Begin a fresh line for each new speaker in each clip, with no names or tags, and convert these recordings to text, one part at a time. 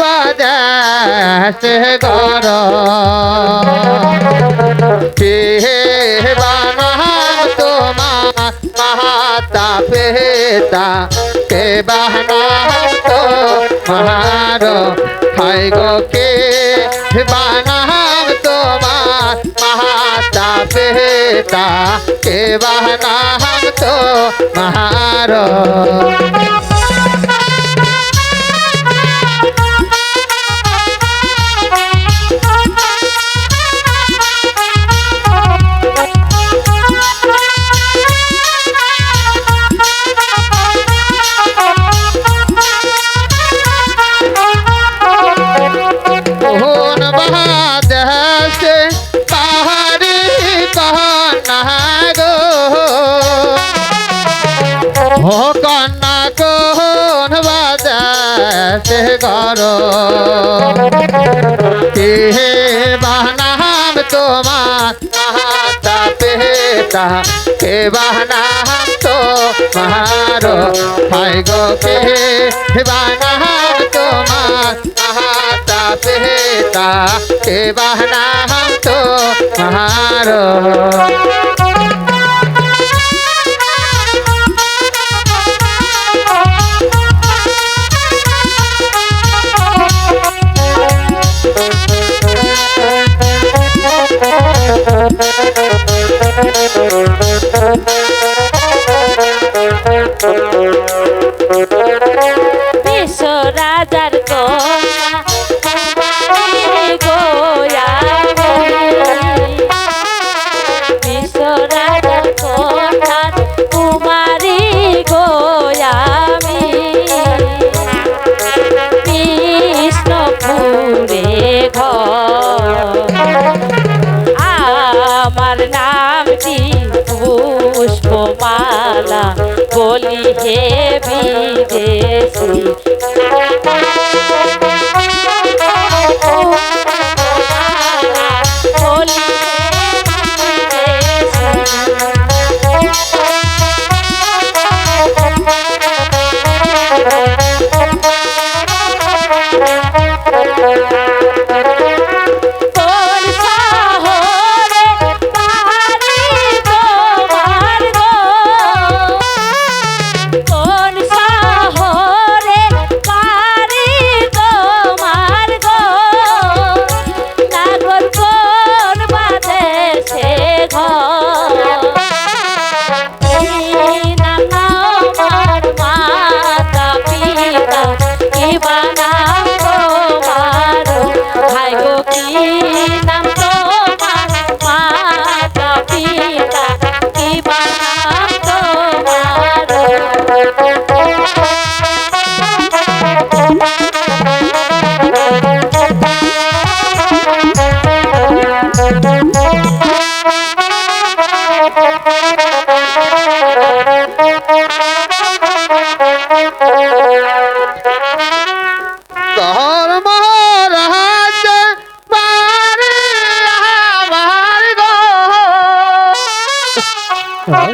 বাজাসে গর। কে বানাম তোমার মাতা পেতা? কে বানাম তো মার হাই গো, কে বানাম তোমার মাতা পেতা? কে বানাম তো মার বাজাতে ঘর। কে বাহনাম তোমার মাতা পেতা কে বাহনাম তোমার হাই গো কে? বাহনাম তোমার মাতা পেতা কে বাহনাম তোমার।
বিশ্ব বলি হে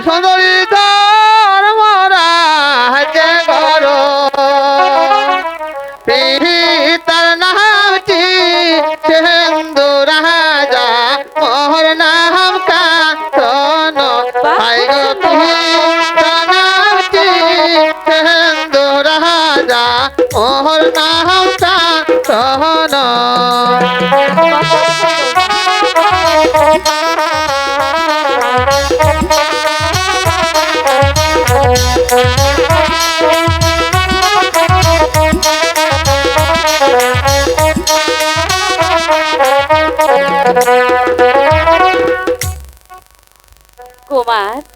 সুন্দরী তোর মহারাজ ঘর পিতার নামটি সেন্দু রাজা, মোহর নাম পিতার নামটি সেন্দু রাজা, মোহর নাম কান্তন।
kuat